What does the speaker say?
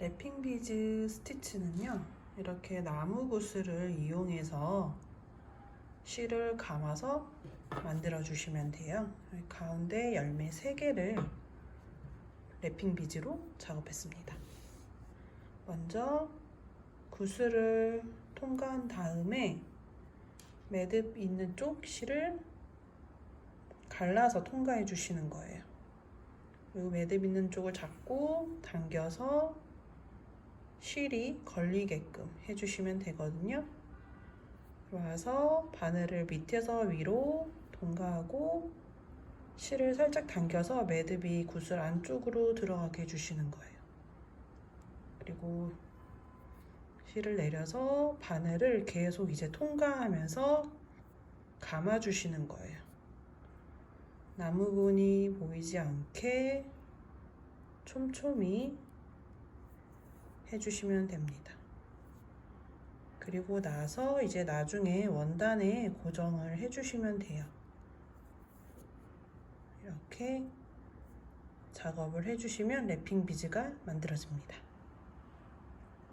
랩핑 비즈 스티치는요, 이렇게 나무 구슬을 이용해서 실을 감아서 만들어 주시면 돼요. 가운데 열매 3개를 랩핑 비즈로 작업했습니다. 먼저 구슬을 통과한 다음에 매듭 있는 쪽 실을 갈라서 통과해 주시는 거예요. 그리고 매듭 있는 쪽을 잡고 당겨서 실이 걸리게끔 해주시면 되거든요. 와서 바늘을 밑에서 위로 통과하고 실을 살짝 당겨서 매듭이 구슬 안쪽으로 들어가게 해주시는 거예요. 그리고 실을 내려서 바늘을 계속 이제 통과하면서 감아주시는 거예요. 나무분이 보이지 않게 촘촘히 해주시면 됩니다. 그리고 나서 이제 나중에 원단에 고정을 해주시면 돼요. 이렇게 작업을 해주시면 랩핑 비즈가 만들어집니다.